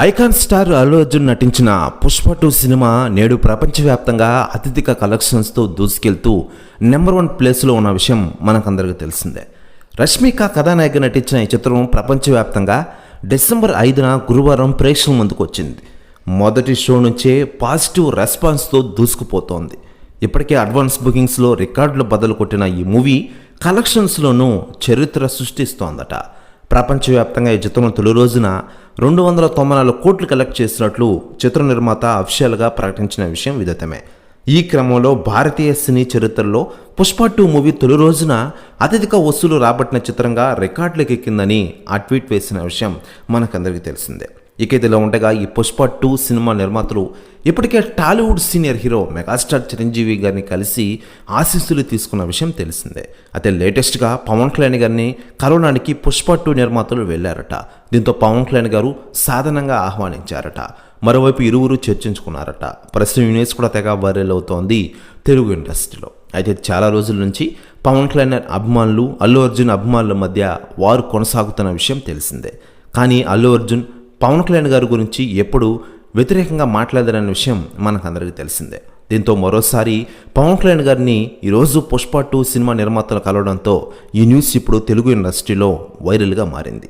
Icon star Allu Arjun నటించిన Pushpa two cinema నేడు ప్రపంచవ్యాప్తంగా అత్యధిక కలెక్షన్స్తో దూసుకెళ్తూ నెంబర్ వన్ ప్లేస్లో ఉన్న విషయం మనకందరికీ తెలిసిందే. రష్మిక కథానాయిక నటించిన ఈ చిత్రం ప్రపంచవ్యాప్తంగా డిసెంబర్ ఐదున గురువారం ప్రేక్షకుల ముందుకు వచ్చింది. మొదటి షో నుంచే పాజిటివ్ రెస్పాన్స్తో దూసుకుపోతోంది. ఇప్పటికే అడ్వాన్స్ బుకింగ్స్లో రికార్డులు బదులు కొట్టిన ఈ మూవీ కలెక్షన్స్లోనూ చరిత్ర సృష్టిస్తోందట. ప్రపంచవ్యాప్తంగా ఈ చిత్రం తొలి రోజున రెండు వందల తొంభై నాలుగు కోట్లు కలెక్ట్ చేసినట్లు చిత్ర నిర్మాత అఫిషియల్గా ప్రకటించిన విషయం విదితమే. ఈ క్రమంలో భారతీయ సినీ చరిత్రలో పుష్ప టూ మూవీ తొలి రోజున అత్యధిక వసూలు రాబట్టిన చిత్రంగా రికార్డులకు ఎక్కిందని ఆ ట్వీట్ వేసిన విషయం మనకందరికీ తెలిసిందే. ఇక ఇదిలో ఉండగా ఈ పుష్ప టూ సినిమా నిర్మాతలు ఇప్పటికే Tollywood senior hero megastar Chiranjeevi గారిని కలిసి ఆశీస్సులు తీసుకున్న విషయం తెలిసిందే. అయితే లేటెస్ట్గా పవన్ కళ్యాణ్ గారిని కరోనానికి పుష్ప టూ నిర్మాతలు వెళ్ళారట దీంతో పవన్ కళ్యాణ్ గారు సాధనంగా ఆహ్వానించారట. మరోవైపు ఇరువురు చర్చించుకున్నారట. ప్రస్తుతం యూనివర్స్ కూడా తెగ వైరల్ అవుతోంది తెలుగు ఇండస్ట్రీలో. అయితే చాలా రోజుల నుంచి పవన్ కళ్యాణ్ అభిమానులు అల్లు అర్జున్ అభిమానుల మధ్య వారు కొనసాగుతున్న విషయం తెలిసిందే. కానీ అల్లు అర్జున్ పవన్ కళ్యాణ్ గారి గురించి ఎప్పుడు వ్యతిరేకంగా మాట్లాడారనే విషయం మనకందరికీ తెలిసిందే. దీంతో మరోసారి పవన్ కళ్యాణ్ గారిని ఈరోజు పుష్ప టూ సినిమా నిర్మాతలు కలవడంతో ఈ న్యూస్ ఇప్పుడు తెలుగు ఇండస్ట్రీలో వైరల్గా మారింది.